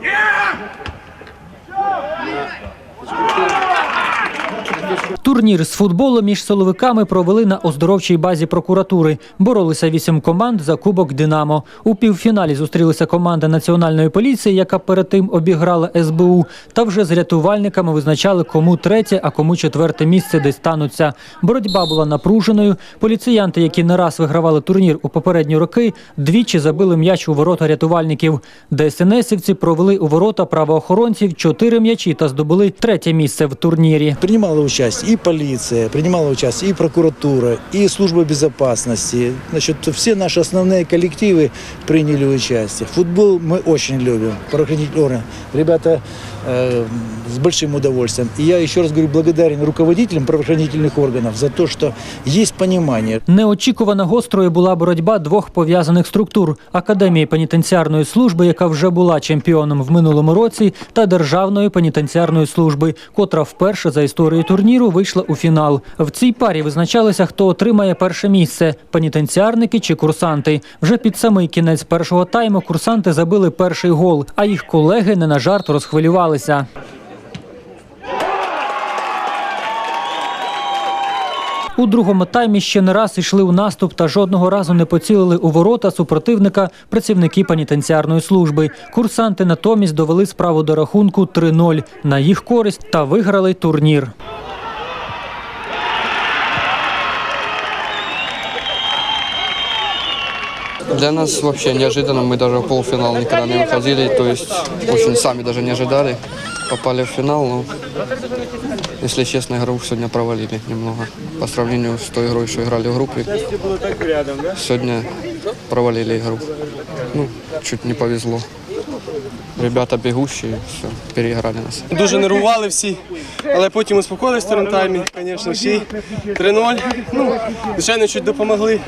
Yeah! Турнір з футболу між силовиками провели на оздоровчій базі прокуратури. Боролися вісім команд за кубок Динамо. У півфіналі зустрілися команда національної поліції, яка перед тим обіграла СБУ. Та вже з рятувальниками визначали, кому третє, а кому четверте місце де стануться. Боротьба була напруженою. Поліціянти, які не раз вигравали турнір у попередні роки, двічі забили м'яч у ворота рятувальників. ДСНСівці провели у ворота правоохоронців чотири м'ячі та здобули третє місце в турнірі. Принимала участие и полиция, принимала участие и прокуратура, и служба безопасности. Значит, все наши основные коллективы приняли участие. Футбол мы очень любим, правоохранительные органы. Ребята э, с большим удовольствием. И я еще раз говорю, благодарен руководителям правоохранительных органов за то, что есть понимание, Неочікувано гострою була боротьба двох пов'язаних структур академії пенітенціарної служби, яка вже була чемпіоном в минулому році, та державної пенітенціарної служби, котра вперше за історію турніру вийшла у фінал. В цій парі визначалося, хто отримає перше місце пенітенціарники чи курсанти. Вже під самий кінець першого тайму курсанти забили перший гол, а їх колеги не на жарт розхвилювалися. У другому таймі ще не раз йшли у наступ та жодного разу не поцілили у ворота супротивника працівники пенітенціарної служби. Курсанти натомість довели справу до рахунку 3-0 на їх користь та виграли турнір. Для нас вообще неожиданно, мы даже в полуфинал никогда не выходили, то есть очень сами даже не ожидали. Попали в финал, но, если честно, игру сегодня провалили немного. По сравнению с той игрой, что играли в группе, сегодня провалили игру. Ну, чуть не повезло. Ребята бегущие, все, переиграли нас. Дуже нервували всі, але потім успокоїлися в таймі, звісно, всі 3-0. Ну, звичайно, чуть допомогли.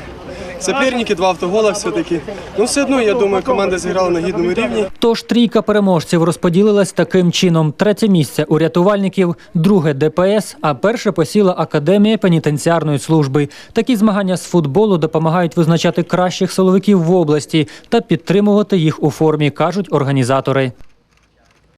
Соперники, два автогола все-таки. Ну, все одно, я думаю, команда зіграла на гідному рівні. Тож трійка переможців розподілилась таким чином: третє місце у рятувальників, друге ДПС, а перше посіла Академія пенітенціарної служби. Такі змагання з футболу допомагають визначати кращих силовиків в області та підтримувати їх у формі, кажуть організатори.